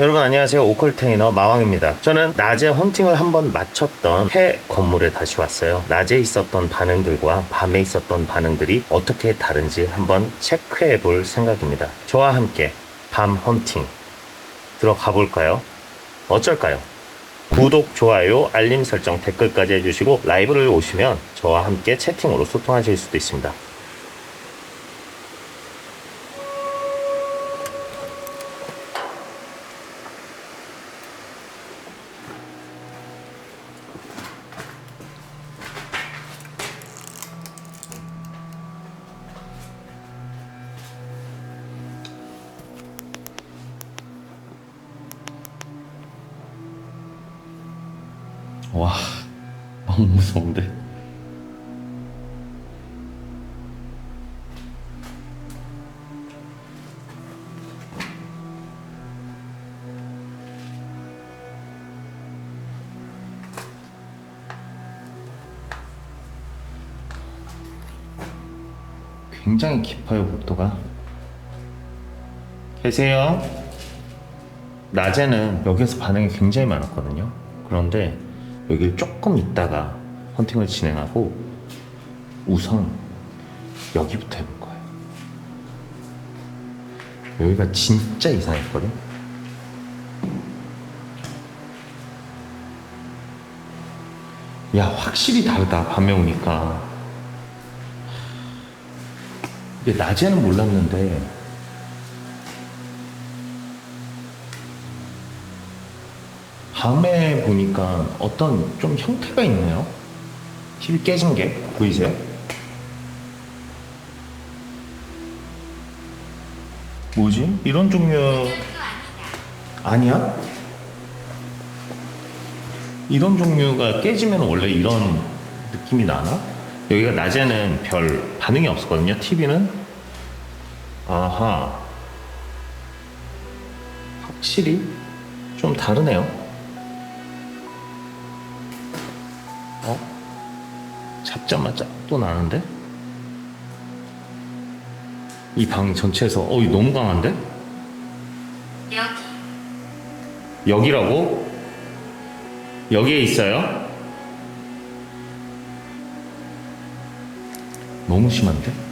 여러분 안녕하세요. 오컬 테이너 마왕입니다. 저는 낮에 헌팅을 한번 마쳤던 해 건물에 다시 왔어요. 낮에 있었던 반응들과 밤에 있었던 반응들이 어떻게 다른지 한번 체크해 볼 생각입니다. 저와 함께 밤 헌팅 들어가 볼까요? 어쩔까요? 구독, 좋아요, 알림 설정, 댓글까지 해주시고 라이브를 오시면 저와 함께 채팅으로 소통하실 수도 있습니다 굉장히 깊어요 복도가 계세요? 낮에는 여기서 반응이 굉장히 많았거든요. 그런데 여기를 조금 있다가 헌팅을 진행하고 우선 여기부터 해볼 거예요. 여기가 진짜 이상했거든. 야, 확실히 다르다, 밤에 오니까. 낮에는 몰랐는데, 밤에 보니까 어떤 좀 형태가 있네요. TV 깨진 게 보이세요? 뭐지? 이런 종류 아니야? 이런 종류가 깨지면 원래 이런 느낌이 나나? 여기가 낮에는 별 반응이 없었거든요. TV는 아하 확실히 좀 다르네요. 어? 잡자마자 또 나는데? 이 방 전체에서 어, 이 너무 강한데? 여기 여기라고? 여기에 있어요? 너무 심한데?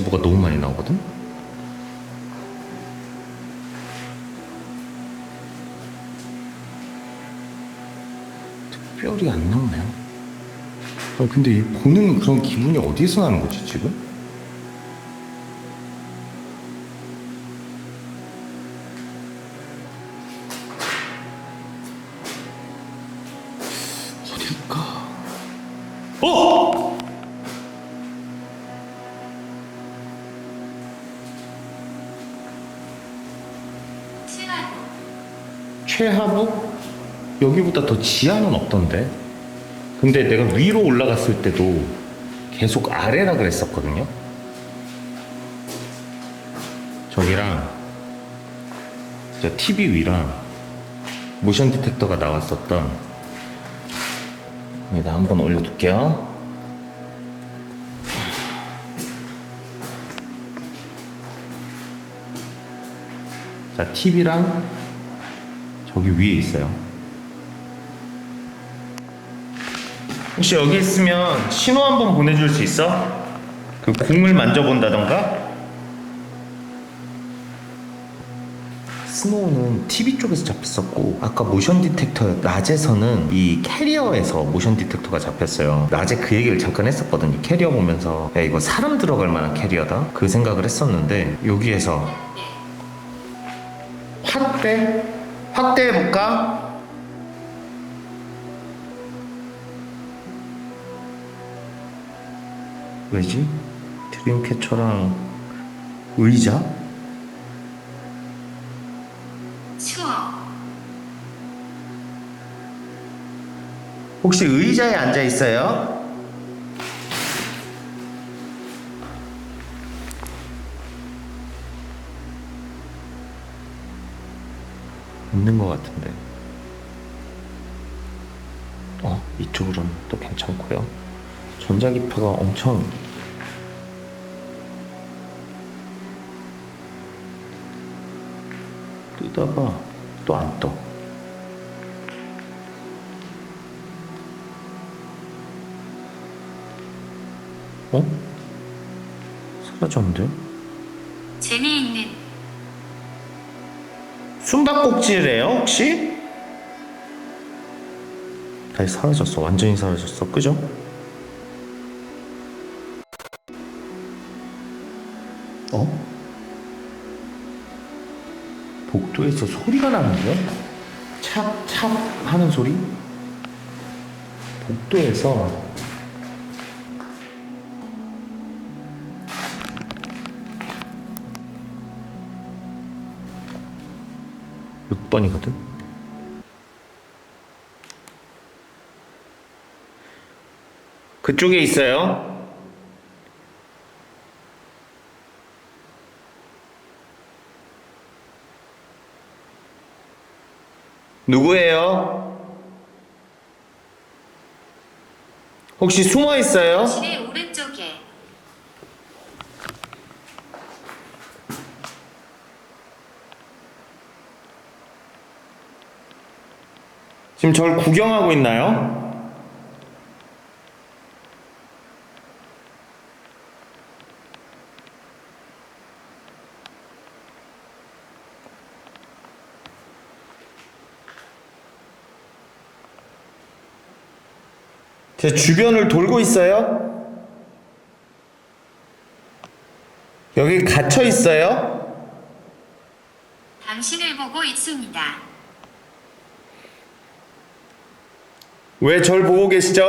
뭐가 너무 많이 나오거든? 특별히 안 나오네요. 아, 근데 이 보는 그런 기분이 어디서 나는 거지, 지금? 여기보다 더 지하는 없던데. 근데 내가 위로 올라갔을 때도 계속 아래라 그랬었거든요. 저기랑 저 TV 위랑 모션 디텍터가 나왔었던 여기다 한번 올려둘게요. 자, TV랑 저기 위에 있어요. 혹시 여기 있으면 신호 한번 보내줄 수 있어? 그 공을 만져본다던가? 스노우는 TV 쪽에서 잡혔었고 아까 모션 디텍터 낮에서는 이 캐리어에서 모션 디텍터가 잡혔어요 낮에 그 얘기를 잠깐 했었거든요 캐리어 보면서 야 이거 사람 들어갈 만한 캐리어다 그 생각을 했었는데 여기에서 확대? 확대해볼까? 왜지? 드림캐쳐랑 의자? 혹시 의자에 앉아 있어요? 있는 것 같은데. 어, 이쪽으로는 또 괜찮고요. 전자기파가 엄청 뜨다가 또 안 떠. 어? 사라졌는데? 재미있는 숨바꼭질이에요 혹시? 다시 사라졌어 완전히 사라졌어 그죠? 어? 복도에서 소리가 나는데? 찹찹 하는 소리? 복도에서 몇 번이거든? 그쪽에 있어요. 누구예요? 혹시 숨어 있어요? 거실의 오른쪽에 지금 절 구경하고 있나요? 제 주변을 돌고 있어요? 여기 갇혀 있어요? 당신을 보고 있습니다. 왜 절 보고 계시죠?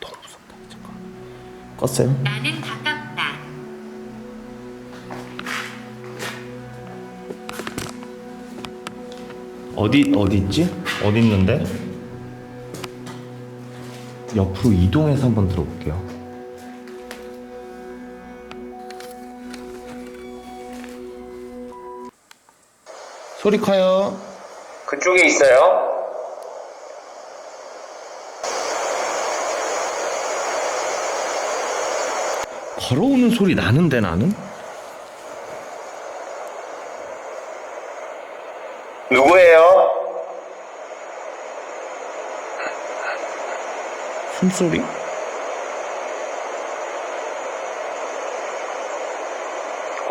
너무 무섭다. 잠깐. 껐어요? 나는 어디 어디 있지? 어디 있는데? 옆으로 이동해서 한번 들어볼게요. 소리 커요. 그쪽에 있어요. 걸어오는 소리 나는데 나는? 누구예요? 숨소리?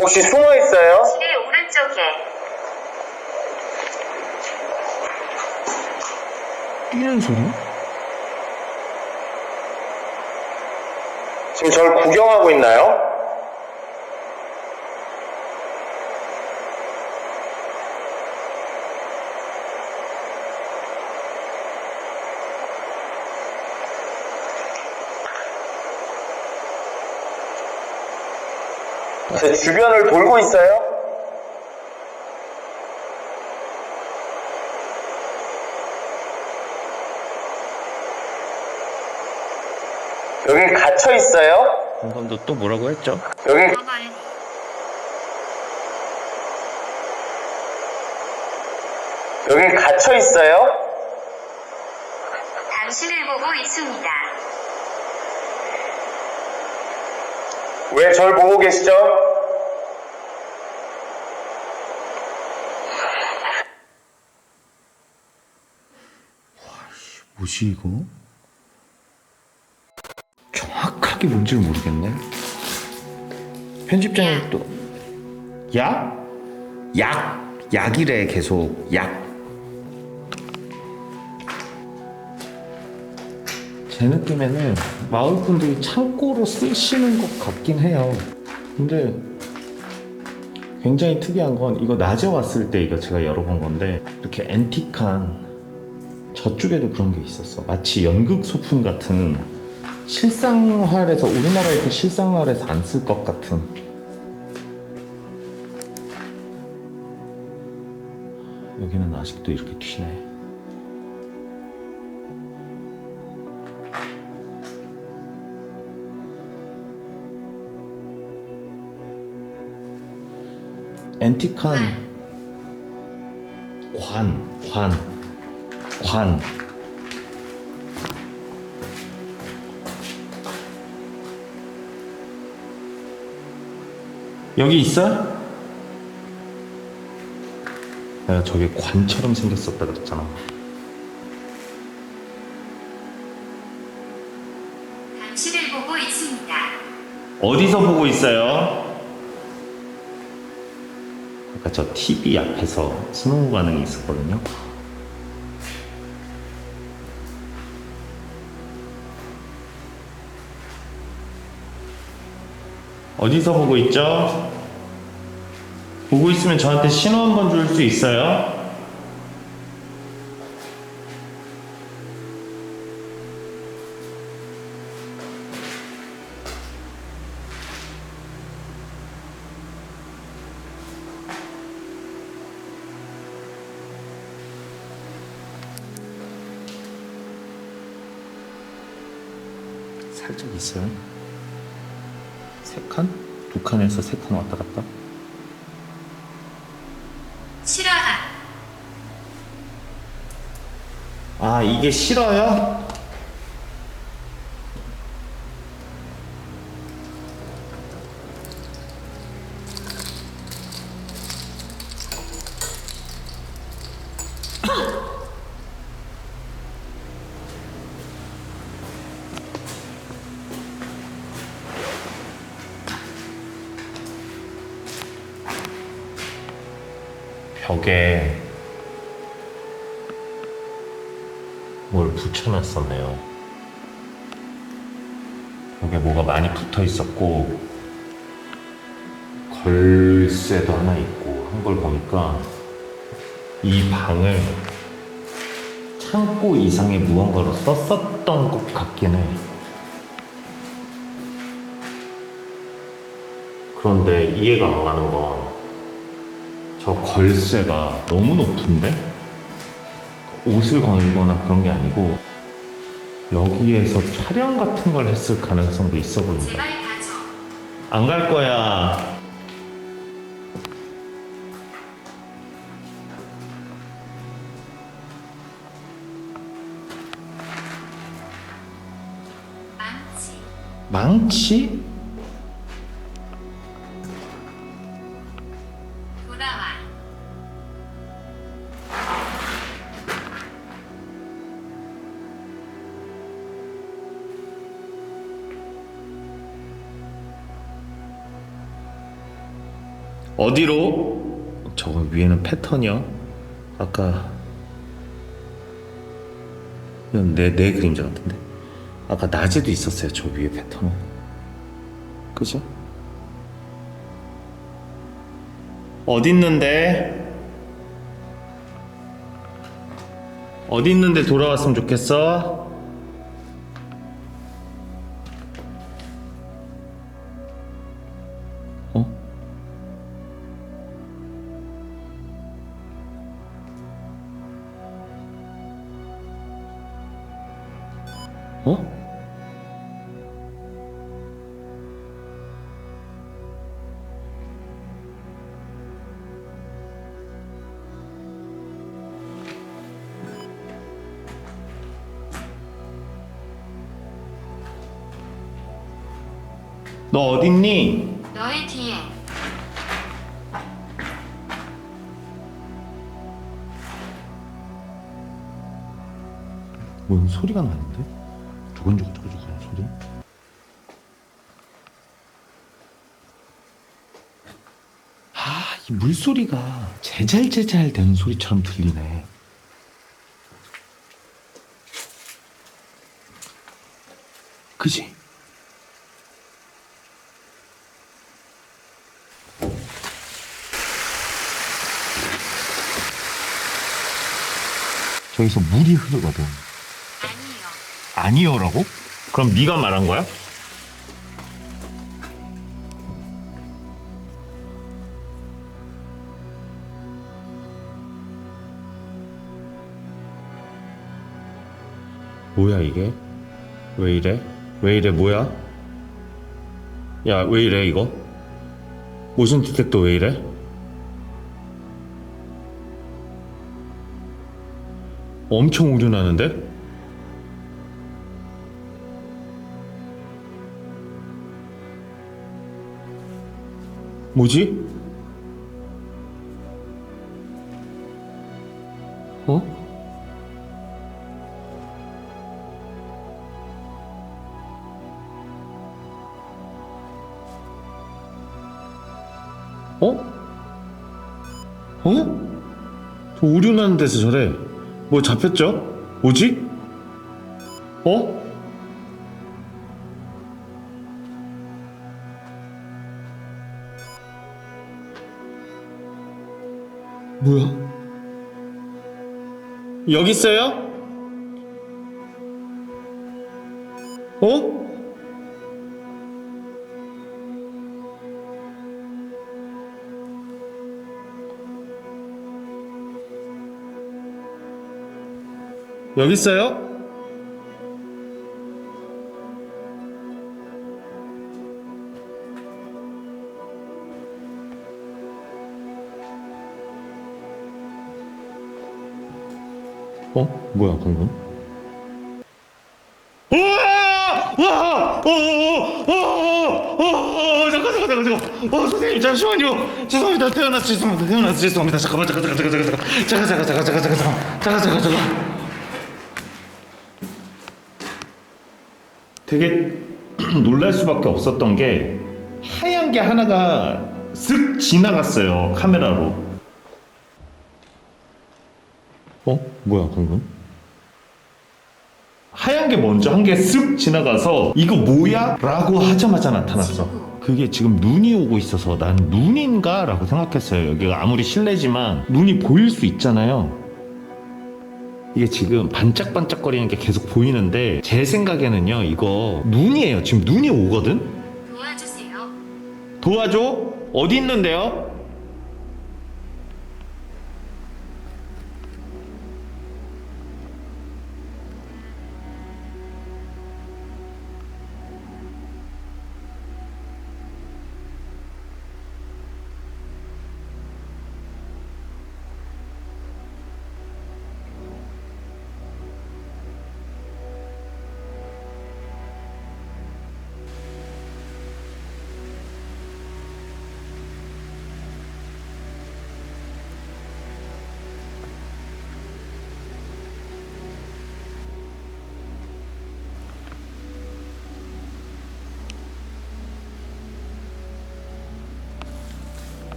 혹시 숨어 있어요? 거실의 오른쪽에 뛰는 소리? 지금 절 구경하고 있나요? 제 주변을 돌고 있어요? 여기 갇혀 있어요? 방금도 또 뭐라고 했죠? 여기 여기 갇혀 있어요? 당신을 보고 있습니다. 왜 절 보고 계시죠? 뭐지 이거? 정확하게 뭔지를 모르겠네. 편집장이 약. 또 약? 약 약이래 계속 약. 제 느낌에는 마을 분들이 창고로 쓰시는 것 같긴 해요. 근데 굉장히 특이한 건 이거 낮에 왔을 때 이거 제가 열어본 건데 이렇게 앤틱한 저쪽에도 그런 게 있었어. 마치 연극 소품 같은 실상활에서 우리나라에서 실상활에서 안 쓸 것 같은. 여기는 아직도 이렇게 튀네. 앤틱한 관, 관, 관. 여기 있어? 내가 저게 관처럼 생겼었다 그랬잖아. 당신을 보고 있습니다. 어디서 보고 있어요? 아까 저 TV 앞에서 스노우 반응이 있었거든요. 어디서 보고 있죠? 보고 있으면 저한테 신호 한 번 줄 수 있어요? 살짝 있어요. 세 칸? 두 칸에서 세 칸 왔다 갔다? 싫어함. 아, 이게 싫어요? 벽에 뭘 붙여놨었네요. 벽에 뭐가 많이 붙어 있었고, 걸쇠도 하나 있고, 한 걸 보니까 이 방을 창고 이상의 무언가로 썼었던 것 같긴 해. 그런데 이해가 안 가는 건 저 걸쇠가 너무 높은데? 옷을 걸거나 그런 게 아니고 여기에서 촬영 같은 걸 했을 가능성도 있어 보인다. 안 갈 거야. 망치. 어디로? 저거 위에는 패턴이야. 아까 이건 내, 내 그림자 같은데. 아까 낮에도 있었어요. 저 위에 패턴은. 그죠? 어디 있는데 돌아왔으면 좋겠어? 어? 어? 너 어딨니? 너의 뒤에. 뭔 소리가 나는데? 조근조근조근조근 소리? 아, 이 물소리가 제잘제잘 되는 소리처럼 들리네. 그지? 저기서 물이 흐르거든. 아니요라고? 그럼 네가 말한 거야? 뭐야 이게? 왜 이래? 왜 이래 뭐야? 야 왜 이래 이거? 무슨 디텍터 왜 이래? 엄청 오류나는데? 뭐지? 어? 어? 어? 저 오류 나는 데서 저래. 뭐 잡혔죠? 뭐지? 어? 뭐야? 여기 있어요? 어? 여기 있어요? 어? 뭐야 방금? 와! 어, 어, 어, 어, 어, 잠깐, 잠깐, 잠깐, 잠깐. 어, 선생님, 잠시만요. 죄송합니다. 태어나 죄송합니다. 태어나 죄송합니다. 잠깐만, 잠깐, 잠깐, 잠깐, 잠깐. 잠깐, 잠깐, 잠깐, 잠깐, 잠깐, 잠깐. 잠깐, 잠깐, 잠깐. 되게 놀랄 수밖에 없었던 게 하얀 게 하나가 쓱 지나갔어요. 카메라로. 뭐야 방금? 하얀 게 먼저 한 개 쓱 지나가서 이거 뭐야? 라고 하자마자 나타났어. 그게 지금 눈이 오고 있어서 난 눈인가? 라고 생각했어요. 여기가 아무리 실내지만 눈이 보일 수 있잖아요. 이게 지금 반짝반짝거리는 게 계속 보이는데 제 생각에는요 이거 눈이에요. 지금 눈이 오거든? 도와주세요. 도와줘? 어디 있는데요?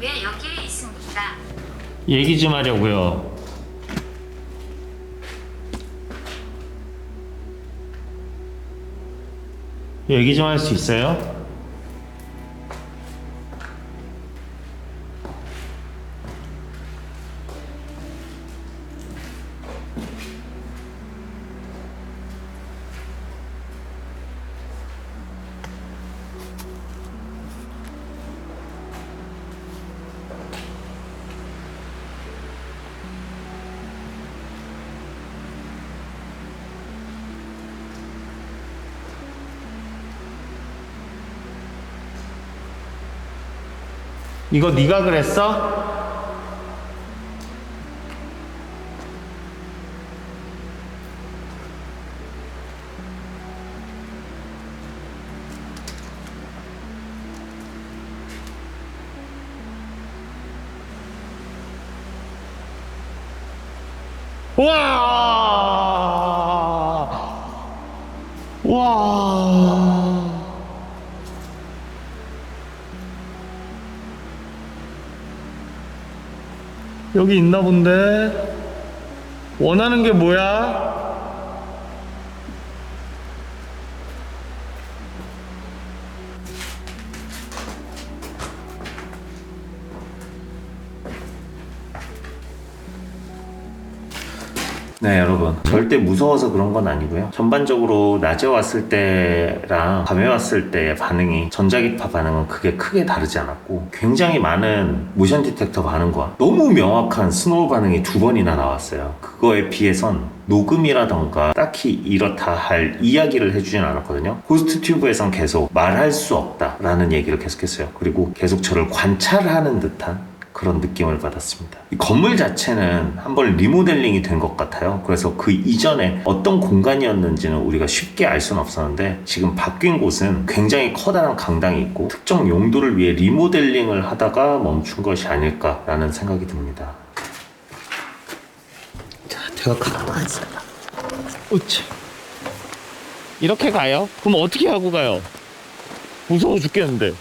왜 여기에 있습니까? 얘기 좀 하려고요. 얘기 좀 할 수 있어요? 이거 네가 그랬어? 와! 여기 있나 본데? 원하는 게 뭐야? 네, 여러분. 절대 무서워서 그런 건 아니고요. 전반적으로 낮에 왔을 때랑 밤에 왔을 때의 반응이 전자기파 반응은 그게 크게 다르지 않았고 굉장히 많은 모션 디텍터 반응과 너무 명확한 스노우 반응이 두 번이나 나왔어요. 그거에 비해선 녹음이라던가 딱히 이렇다 할 이야기를 해주진 않았거든요. 호스트 튜브에선 계속 말할 수 없다라는 얘기를 계속했어요. 그리고 계속 저를 관찰하는 듯한 그런 느낌을 받았습니다. 이 건물 자체는 한번 리모델링이 된 것 같아요. 그래서 그 이전에 어떤 공간이었는지는 우리가 쉽게 알 수는 없었는데 지금 바뀐 곳은 굉장히 커다란 강당이 있고 특정 용도를 위해 리모델링을 하다가 멈춘 것이 아닐까라는 생각이 듭니다. 자, 제가 갖고. 우치. 이렇게 가요? 그럼 어떻게 하고 가요? 무서워 죽겠는데.